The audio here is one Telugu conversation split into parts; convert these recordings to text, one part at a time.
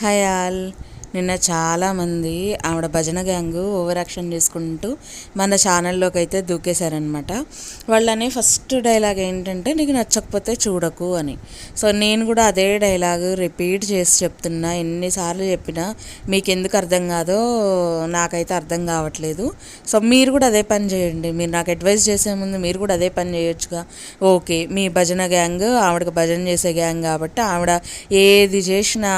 ख्याल। నిన్న చాలామంది ఆవిడ భజన గ్యాంగ్ ఓవర్ యాక్షన్ చేసుకుంటూ మన ఛానల్లోకి అయితే దూకేశారనమాట వాళ్ళని ఫస్ట్ డైలాగ్ ఏంటంటే నీకు నచ్చకపోతే చూడకు అని. సో నేను కూడా అదే డైలాగ్ రిపీట్ చేసి చెప్తున్నా. ఎన్నిసార్లు చెప్పినా మీకు ఎందుకు అర్థం కాదో నాకైతే అర్థం కావట్లేదు. సో మీరు కూడా అదే పని చేయండి. మీరు నాకు అడ్వైస్ చేసే ముందు మీరు కూడా అదే పని చేయొచ్చుగా. ఓకే మీ భజన గ్యాంగ్ ఆవిడకి భజన చేసే గ్యాంగ్ కాబట్టి ఆవిడ ఏది చేసినా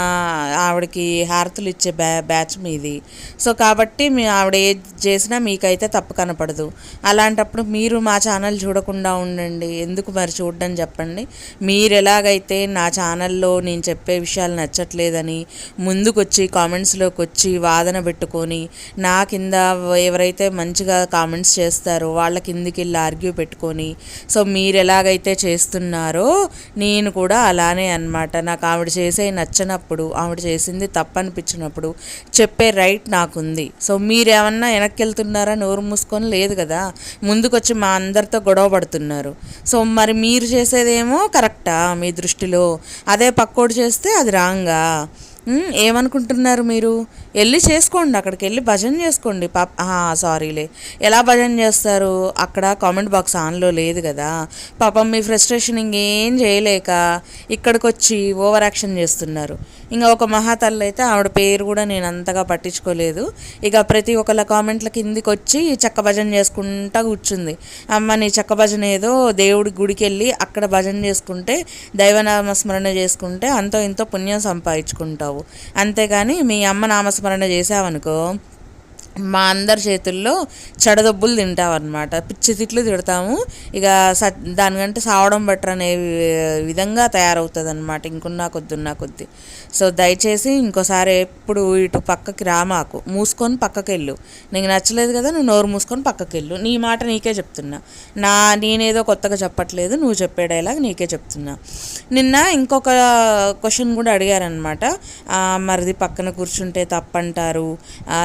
ఆవిడకి హారతులు ఇచ్చే బ్యా బ్యాచ్ మీది. సో కాబట్టి మీ ఆవిడ ఏది చేసినా మీకైతే తప్పు కనపడదు. అలాంటప్పుడు మీరు మా ఛానల్ చూడకుండా ఉండండి. ఎందుకు మరి చూడడం చెప్పండి. మీరు ఎలాగైతే నా ఛానల్లో నేను చెప్పే విషయాలు నచ్చట్లేదని ముందుకొచ్చి కామెంట్స్లోకి వచ్చి వాదన పెట్టుకొని నా కింద ఎవరైతే మంచిగా కామెంట్స్ చేస్తారో వాళ్ళ కిందికి వెళ్ళి ఆర్గ్యూ పెట్టుకొని సో మీరు ఎలాగైతే చేస్తున్నారో నేను కూడా అలానే అన్నమాట. నాకు ఆవిడ చేసే నచ్చనప్పుడు ఆవిడ చేసింది తప్పనిపించినప్పుడు చెప్పే రైట్ నాకుంది. సో మీరేమన్నా వెనక్కి వెళ్తున్నారా నోరు మూసుకొని లేదు కదా. ముందుకొచ్చి మా అందరితో గొడవ పడుతున్నారు. సో మరి మీరు చేసేదేమో కరెక్టా మీ దృష్టిలో. అదే పక్కోడు చేస్తే అది రాంగా ఏమనుకుంటున్నారు మీరు? వెళ్ళి చేసుకోండి అక్కడికి వెళ్ళి భజన చేసుకోండి. పాప సారీలే ఎలా భజన చేస్తారు? అక్కడ కామెంట్ బాక్స్ ఆన్లో లేదు కదా. పాపం మీ ఫ్రస్ట్రేషన్ ఇంకేం చేయలేక ఇక్కడికి వచ్చి ఓవర్ యాక్షన్ చేస్తున్నారు. ఇంకా ఒక మహాతల్లి అయితే ఆవిడ పేరు కూడా నేను అంతగా పట్టించుకోలేదు. ఇక ప్రతి ఒక్కళ్ళ కామెంట్ల కిందికి వచ్చి చెక్క భజన చేసుకుంటా కూర్చుంది. అమ్మ నీ చెక్క భజన ఏదో దేవుడి గుడికి వెళ్ళి అక్కడ భజన చేసుకుంటే దైవనామస్మరణ చేసుకుంటే అంతో ఇంతో పుణ్యం సంపాదించుకుంటావు. అంతేగాని మీ అమ్మ నామస్మరణ చేసావనుకో మా అందరి చేతుల్లో చెడదొబ్బులు తింటామన్నమాట పిచ్చి తిట్లు తిడతాము. ఇక స దానికంటే సావడం బెటర్ అనే విధంగా తయారవుతుంది అనమాట ఇంకున్నా కొద్దున్నా కొద్ది. సో దయచేసి ఇంకోసారి ఎప్పుడు ఇటు పక్కకి రామాకు మూసుకొని పక్కకి వెళ్ళు నీకు నచ్చలేదు కదా నువ్వు నోరు మూసుకొని పక్కకి వెళ్ళు నీ మాట నీకే చెప్తున్నా. నా నేనేదో కొత్తగా చెప్పట్లేదు నువ్వు చెప్పే డైలాగ్ నీకే చెప్తున్నా. నిన్న ఇంకొక క్వశ్చన్ కూడా అడిగారనమాట మరిది పక్కన కూర్చుంటే తప్పంటారు.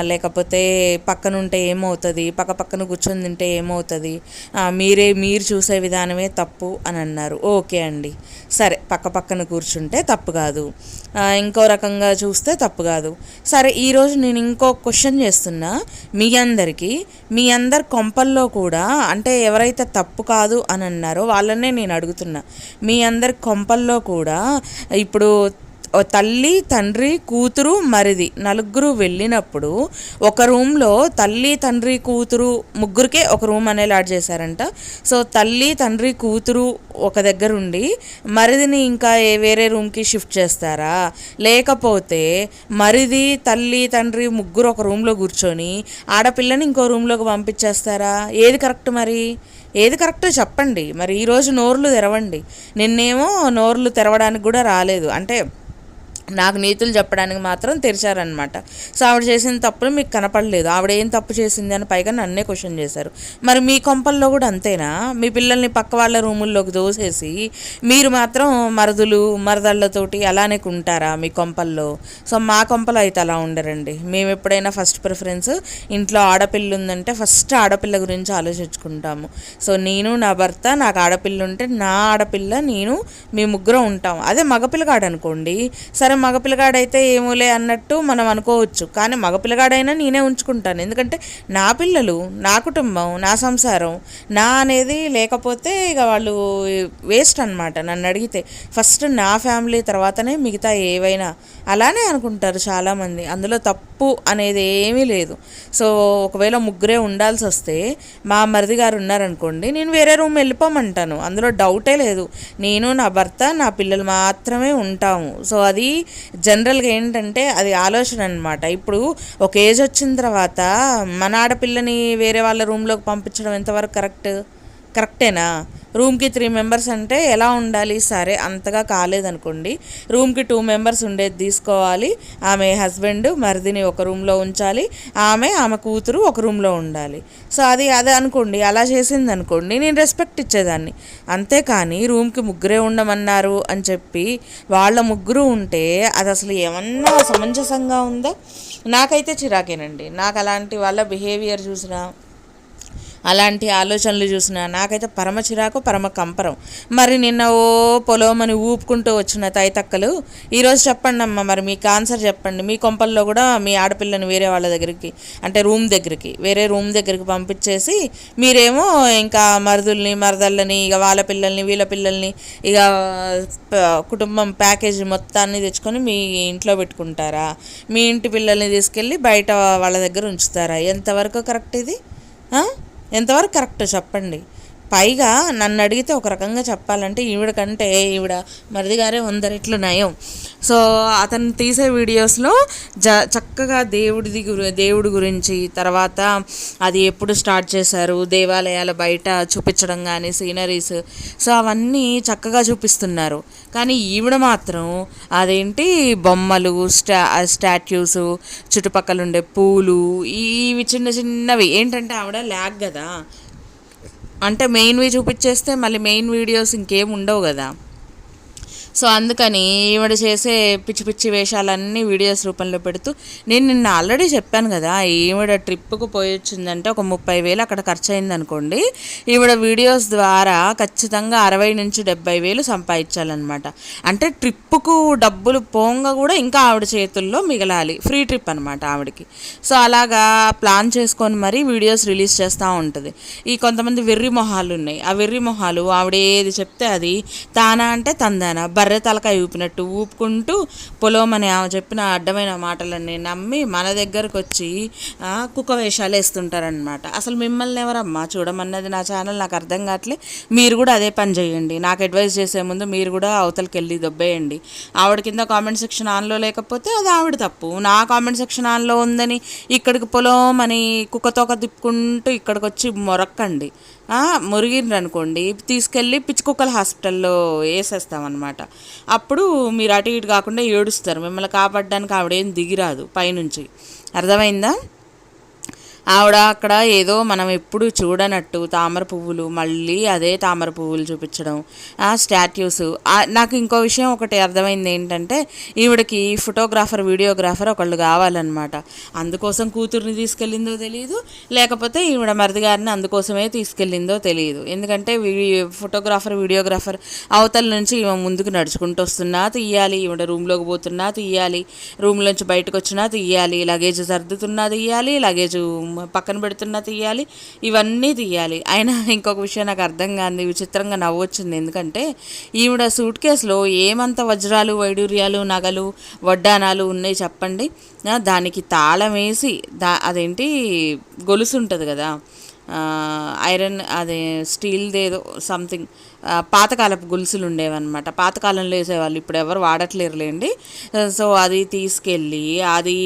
లేకపోతే పక్కన ఉంటే ఏమవుతుంది? పక్క పక్కన కూర్చొని తింటే ఏమవుతుంది మీరే మీరు చూసే విధానమే తప్పు అని అన్నారు. ఓకే అండి. సరే పక్క పక్కన కూర్చుంటే తప్పు కాదు. ఇంకో రకంగా చూస్తే తప్పు కాదు. సరే ఈరోజు నేను ఇంకో క్వశ్చన్ చేస్తున్నా. మీ అందరికీ మీ అందరి కొంపల్లో కూడా అంటే ఎవరైతే తప్పు కాదు అని అన్నారో వాళ్ళనే నేను అడుగుతున్నా. మీ అందరి కొంపల్లో కూడా ఇప్పుడు తల్లి తండ్రి కూతురు మరిది నలుగురు వెళ్ళినప్పుడు ఒక రూమ్లో తల్లి తండ్రి కూతురు ముగ్గురికే ఒక రూమ్ అనేది యాడ్ చేశారంట. సో తల్లి తండ్రి కూతురు ఒక దగ్గర ఉండి మరిదిని ఇంకా ఏ వేరే రూమ్కి షిఫ్ట్ చేస్తారా? లేకపోతే మరిది తల్లి తండ్రి ముగ్గురు ఒక రూమ్లో కూర్చొని ఆడపిల్లని ఇంకో రూమ్లోకి పంపించేస్తారా? ఏది కరెక్ట్ మరి? ఏది కరెక్టో చెప్పండి. మరి ఈరోజు నోర్లు తెరవండి. నిన్నేమో నోర్లు తెరవడానికి కూడా రాలేదు. అంటే నాకు నీతులు చెప్పడానికి మాత్రం తెరిచారనమాట సో ఆవిడ చేసిన తప్పులు మీకు కనపడలేదు. ఆవిడ ఏం తప్పు చేసింది అని పైగా నన్నే క్వశ్చన్ చేశారు. మరి మీ కొంపల్లో కూడా అంతేనా? మీ పిల్లల్ని పక్క వాళ్ళ రూముల్లోకి దోసేసి మీరు మాత్రం మరదులు మరదళ్ళతోటి అలానే ఉంటారా మీ కొంపల్లో? సో మా కొంపలు అయితే అలా ఉండరండి. మేము ఎప్పుడైనా ఫస్ట్ ప్రిఫరెన్స్ ఇంట్లో ఆడపిల్ల ఉందంటే ఫస్ట్ ఆడపిల్ల గురించి ఆలోచించుకుంటాము. సో నేను నా భర్త నాకు ఆడపిల్ల ఉంటే నా ఆడపిల్ల నేను మీ ముగ్గురం ఉంటాం. అదే మగపిల్లగాడు అనుకోండి సరే మగపిల్లగాడైతే ఏమోలే అన్నట్టు మనం అనుకోవచ్చు. కానీ మగపిల్లగాడైనా నేనే ఉంచుకుంటాను. ఎందుకంటే నా పిల్లలు నా కుటుంబం నా సంసారం నా అనేది లేకపోతే ఇక వాళ్ళు వేస్ట్ అనమాట నన్ను అడిగితే. ఫస్ట్ నా ఫ్యామిలీ తర్వాతనే మిగతా ఏవైనా అలానే అనుకుంటారు చాలామంది. అందులో తప్పు అనేది ఏమీ లేదు. సో ఒకవేళ ముగ్గురే ఉండాల్సి వస్తే మా మరిది గారు ఉన్నారనుకోండి నేను వేరే రూమ్ వెళ్ళిపోమంటాను. అందులో డౌటే లేదు. నేను నా భర్త నా పిల్లలు మాత్రమే ఉంటాము. సో అది జనరల్గా ఏంటంటే అది ఆలోచన అనమాట ఇప్పుడు ఒక ఏజ్ వచ్చిన తర్వాత మన ఆడపిల్లని వేరే వాళ్ళ రూమ్లోకి పంపించడం ఎంతవరకు కరెక్ట్? కరెక్టేనా? రూమ్కి త్రీ మెంబర్స్ అంటే ఎలా ఉండాలి? సరే అంతగా కాలేదనుకోండి. రూమ్కి టూ మెంబర్స్ ఉండేది తీసుకోవాలి. ఆమె హస్బెండ్ మరిదిని ఒక రూమ్లో ఉంచాలి. ఆమె ఆమె కూతురు ఒక రూమ్లో ఉండాలి. సో అది అదే అనుకోండి. అలా చేసింది అనుకోండి నేను రెస్పెక్ట్ ఇచ్చేదాన్ని. అంతేకాని రూమ్కి ముగ్గురే ఉండమన్నారు అని చెప్పి వాళ్ళ ముగ్గురు ఉంటే అది అసలు ఏమన్నా సమంజసంగా ఉందా? నాకైతే చిరాకేనండి. నాకు అలాంటి వాళ్ళ బిహేవియర్ చూసినా అలాంటి ఆలోచనలు చూసిన నాకైతే పరమ చిరాకు పరమ కంపరం. మరి నిన్న ఓ పొలమని ఊపుకుంటూ వచ్చిన తైతక్కలు ఈరోజు చెప్పండి అమ్మ మరి మీకు ఆన్సర్ చెప్పండి. మీ కొంపల్లో కూడా మీ ఆడపిల్లని వేరే వాళ్ళ దగ్గరికి అంటే రూమ్ దగ్గరికి వేరే రూమ్ దగ్గరికి పంపించేసి మీరేమో ఇంకా మరుదుల్ని మరదళ్ళని ఇక వాళ్ళ పిల్లల్ని వీళ్ళ పిల్లల్ని ఇక కుటుంబం ప్యాకేజ్ మొత్తాన్ని తెచ్చుకొని మీ ఇంట్లో పెట్టుకుంటారా? మీ ఇంటి పిల్లల్ని తీసుకెళ్ళి బయట వాళ్ళ దగ్గర ఉంచుతారా? ఎంతవరకు కరెక్ట్ ఇది? ఆ? ఎంతవరకు కరెక్ట్ చెప్పండి. పైగా నన్ను అడిగితే ఒక రకంగా చెప్పాలంటే ఈవిడ కంటే ఈవిడ మరిదిగారే వందరిట్లు నయం. సో అతను తీసే వీడియోస్లో జ చక్కగా దేవుడిది గురి దేవుడి గురించి తర్వాత అది ఎప్పుడు స్టార్ట్ చేశారు దేవాలయాల బయట చూపించడం కానీ సీనరీస్ సో అవన్నీ చక్కగా చూపిస్తున్నారు. కానీ ఈవిడ మాత్రం అదేంటి బొమ్మలు స్టా స్టాట్యూస్ చుట్టుపక్కల ఉండే పూలు ఇవి చిన్న చిన్నవి. ఏంటంటే ఆవిడ ల్యాగ్ కదా అంటే మెయిన్వి చూపించేస్తే మళ్ళీ మెయిన్ వీడియోస్ ఇంకేం ఉండవు కదా. సో అందుకని ఈవిడ చేసే పిచ్చి పిచ్చి వేషాలన్నీ వీడియోస్ రూపంలో పెడుతూ నేను నిన్న ఆల్రెడీ చెప్పాను కదా ఈవిడ ట్రిప్కు పోయి వచ్చిందంటే ఒక ముప్పై వేలు అక్కడ ఖర్చు అయింది అనుకోండి ఈవిడ వీడియోస్ ద్వారా ఖచ్చితంగా అరవై నుంచి డెబ్బై వేలు సంపాదించాలన్నమాట. అంటే ట్రిప్పుకు డబ్బులు పోంగా కూడా ఇంకా ఆవిడ చేతుల్లో మిగలాలి ఫ్రీ ట్రిప్ అనమాట ఆవిడకి. సో అలాగా ప్లాన్ చేసుకొని మరీ వీడియోస్ రిలీజ్ చేస్తూ ఉంటుంది. ఈ కొంతమంది వెర్రి మొహాలు ఉన్నాయి ఆ వెర్రి మొహాలు ఆవిడ ఏది చెప్తే అది తానా అంటే తందానా బర్రె తలకాయ ఊపినట్టు ఊపుకుంటూ పొలోమని ఆమె చెప్పిన అడ్డమైన మాటలన్నీ నమ్మి మన దగ్గరకు వచ్చి కుక్క వేషాలు వేస్తుంటారనమాట అసలు మిమ్మల్ని ఎవరమ్మా చూడమన్నది నా ఛానల్ నాకు అర్థం కావట్లే. మీరు కూడా అదే పని చేయండి. నాకు అడ్వైస్ చేసే ముందు మీరు కూడా అవతలకి వెళ్ళి దొబ్బేయండి. ఆవిడ కింద కామెంట్ సెక్షన్ ఆన్లో లేకపోతే అది ఆవిడ తప్పు. నా కామెంట్ సెక్షన్ ఆన్లో ఉందని ఇక్కడికి పొలం అని కుక్కతోక తిప్పుకుంటూ ఇక్కడికి వచ్చి మొరక్కండి. మురిగిండ్రు అనుకోండి తీసుకెళ్ళి పిచ్చుకుక్కల హాస్పిటల్లో వేసేస్తామన్నమాట. అప్పుడు మీరు అటు ఇటు కాకుండా ఏడుస్తారు. మిమ్మల్ని కాపాడడానికి ఆవిడేం దిగిరాదు పైనుంచి. అర్థమైందా? ఆవిడ అక్కడ ఏదో మనం ఎప్పుడు చూడనట్టు తామర పువ్వులు మళ్ళీ అదే తామర పువ్వులు చూపించడం ఆ స్టాట్యూస్ నాకు ఇంకో విషయం ఒకటి అర్థమైంది ఏంటంటే ఈవిడకి ఫోటోగ్రాఫర్ వీడియోగ్రాఫర్ ఒకళ్ళు కావాలన్నమాట. అందుకోసం కూతుర్ని తీసుకెళ్ళిందో తెలియదు లేకపోతే ఈవిడ మరిది గారిని అందుకోసమే తీసుకెళ్ళిందో తెలియదు ఎందుకంటే ఫోటోగ్రాఫర్ వీడియోగ్రాఫర్ అవతల నుంచి ఈమె ముందుకు నడుచుకుంటూ వస్తున్నా తీయాలి. ఈవిడ రూమ్లోకి పోతున్నా తీయాలి. రూమ్లోంచి బయటకు వచ్చినా తీయాలి. లగేజ్ సర్దుతున్నా తీయాలి. లగేజ్ పక్కన పెడుతున్నా తీయాలి ఇవన్నీ తీయాలి. అయినా ఇంకొక విషయం నాకు అర్థం కాదు విచిత్రంగా నవ్వొచ్చింది. ఎందుకంటే ఈవిడ సూట్ కేసులో ఏమంత వజ్రాలు వైడూర్యాలు నగలు వడ్డానాలు ఉన్నాయి చెప్పండి. దానికి తాళం వేసి దా అదేంటి గొలుసు ఉంటుంది కదా ఐరన్ అదే స్టీల్ది ఏదో సంథింగ్. పాతకాలపు గొలుసులు ఉండేవన్నమాట. పాతకాలంలో వేసేవాళ్ళు ఇప్పుడు ఎవరు వాడట్లేరులేండి. సో అది తీసుకెళ్ళి అది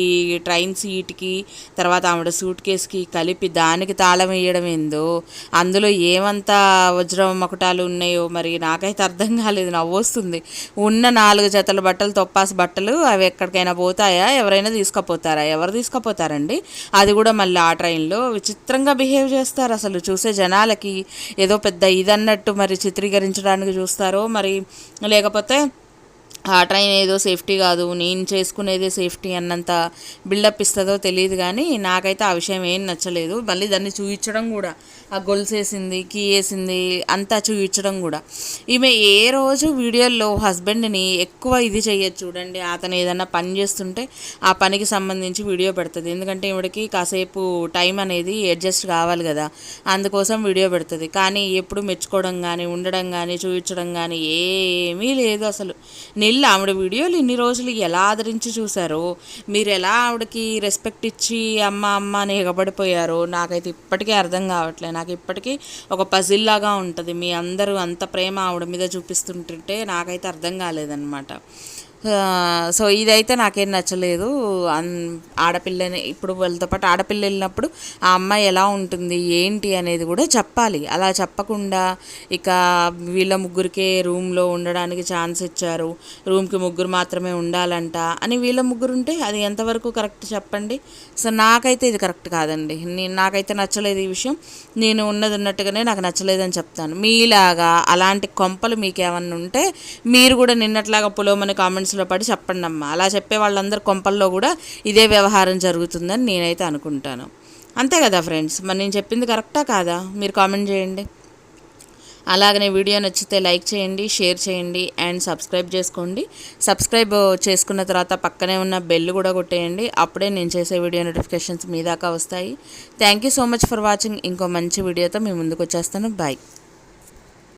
ట్రైన్ సీట్కి తర్వాత ఆవిడ సూట్ కేసుకి కలిపి దానికి తాళం వేయడం ఏందో అందులో ఏమంతా వజ్రం మకుటాలు ఉన్నాయో మరి నాకైతే అర్థం కాలేదు నవ్వొస్తుంది. ఉన్న నాలుగు జతల బట్టలు తొప్పాసి బట్టలు అవి ఎక్కడికైనా పోతాయా? ఎవరైనా తీసుకుపోతారా? ఎవరు తీసుకుపోతారండి? అది కూడా మళ్ళీ ఆ ట్రైన్లో విచిత్రంగా బిహేవ్ చేస్తారు అసలు. చూసే జనాలకి ఏదో పెద్ద ఇదన్నట్టు మరి చిత్రీకరించడానికి చూస్తారు మరి లేకపోతే ఆ ట్రైన్ ఏదో సేఫ్టీ కాదు నేను చేసుకునేదే సేఫ్టీ అన్నంత బిల్డప్ ఇస్తుందో తెలియదు కానీ నాకైతే ఆ విషయం ఏం నచ్చలేదు. మళ్ళీ దాన్ని చూపించడం కూడా ఆ గొలుసేసింది కీ వేసింది అంతా చూపించడం కూడా. ఈమె ఏ రోజు వీడియోల్లో హస్బెండ్ని ఎక్కువ ఇది చేయొచ్చు చూడండి అతను ఏదైనా పని చేస్తుంటే ఆ పనికి సంబంధించి వీడియో పెడుతుంది. ఎందుకంటే ఈవిడకి కాసేపు టైం అనేది అడ్జస్ట్ కావాలి కదా అందుకోసం వీడియో పెడుతుంది. కానీ ఎప్పుడు మెచ్చుకోవడం కానీ ఉండడం కానీ చూపించడం కానీ ఏమీ లేదు అసలు. వీళ్ళు ఆవిడ వీడియోలు ఇన్ని రోజులు ఎలా ఆదరించి చూసారో మీరు ఎలా ఆవిడకి రెస్పెక్ట్ ఇచ్చి అమ్మ అమ్మ అని ఎగబడిపోయారో నాకైతే ఇప్పటికీ అర్థం కావట్లేదు. నాకు ఇప్పటికీ ఒక పజిల్ లాగా ఉంటుంది. మీ అందరూ అంత ప్రేమ ఆవిడ మీద చూపిస్తుంటుంటే నాకైతే అర్థం కాలేదన్నమాట. సో ఇదైతే నాకేం నచ్చలేదు. అన్ ఆడపిల్లని ఇప్పుడు వాళ్ళతో పాటు ఆడపిల్ల వెళ్ళినప్పుడు ఆ అమ్మాయి ఎలా ఉంటుంది ఏంటి అనేది కూడా చెప్పాలి. అలా చెప్పకుండా ఇక వీళ్ళ ముగ్గురికే రూమ్లో ఉండడానికి ఛాన్స్ ఇచ్చారు. రూమ్కి ముగ్గురు మాత్రమే ఉండాలంట అని వీళ్ళ ముగ్గురు ఉంటే అది ఎంతవరకు కరెక్ట్ చెప్పండి? సో నాకైతే ఇది కరెక్ట్ కాదండి. నేను నాకైతే నచ్చలేదు ఈ విషయం. నేను ఉన్నది ఉన్నట్టుగానే నాకు నచ్చలేదని చెప్తాను. మీలాగా అలాంటి కొంపలు మీకు ఏమన్నా ఉంటే మీరు కూడా నిన్నట్లాగా పులోమని కామెంట్స్లో పడి చెప్పండి అమ్మా అలా చెప్పే వాళ్ళందరి కొంపల్లో కూడా ఇదే వ్యవహారం జరుగుతుందని నేనైతే అనుకుంటాను. అంతే కదా ఫ్రెండ్స్? మరి నేను చెప్పింది కరెక్టా కాదా? మీరు కామెంట్ చేయండి. అలాగనే వీడియో నచ్చితే లైక్ చేయండి షేర్ చేయండి అండ్ సబ్స్క్రైబ్ చేసుకోండి. సబ్స్క్రైబ్ చేసుకున్న తర్వాత పక్కనే ఉన్న బెల్ కూడా కొట్టేయండి. అప్పుడే నేను చేసే వీడియో నోటిఫికేషన్స్ మీ దాకా వస్తాయి. Thank you so much for watching. ఇంకో మంచి వీడియోతో మీ ముందుకు వచ్చేస్తాను. బాయ్.